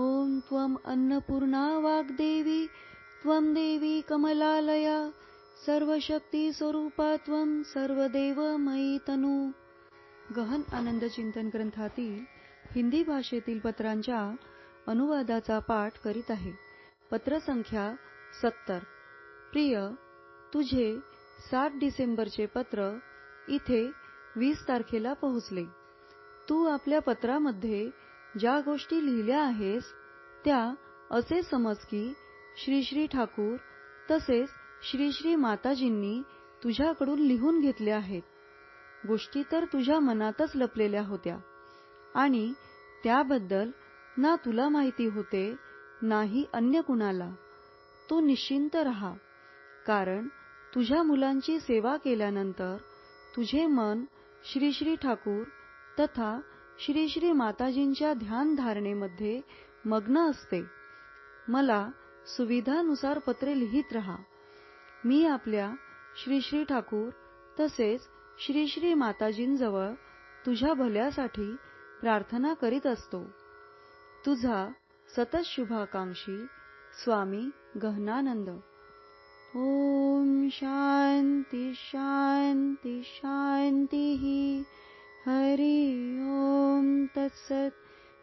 ॐ त्वम् अन्नपूर्णा वाग्देवी त्वं देवी कमलालया सर्वशक्तिस्वरूपा त्वं सर्वदेवमयी तनु। गहन आनंद चिंतन ग्रंथातील हिंदी भाषेतील पत्रांच्या अनुवादाचा पाठ करीत आहे. पत्र संख्या सत्तर. प्रिय तुझे सात डिसेंबरचे पत्र इथे वीस तारखेला पोहोचले. तू आपल्या पत्रामध्ये ज्या गोष्टी लिहिल्या आहेस त्या असे समज की श्री श्री ठाकूर तसेच श्री श्री माताजींनी तुझ्याकडून लिहून घेतल्या आहेत. गोष्टी तर तुझ्या मनातच लपलेल्या होत्या आणि त्याबद्दल ना तुला माहिती होते नाही अन्य कुणाला. तू निश्चिंत रहा कारण तुझ्या मुलांची सेवा केल्यानंतर तुझे मन श्री श्री ठाकूर तथा श्री श्री माताजींच्या ध्यानधारणेमध्ये मग्न असते. मला सुविधानुसार पत्रे लिहित रहा. मी आपल्या श्री श्री ठाकूर तसेच श्री श्री माताजींजवळ तुझ्या भल्यासाठी प्रार्थना करीत असतो. तुझा सतत शुभाकांक्षी स्वामी गहनानंद. ओम शांती शांती शांती हरि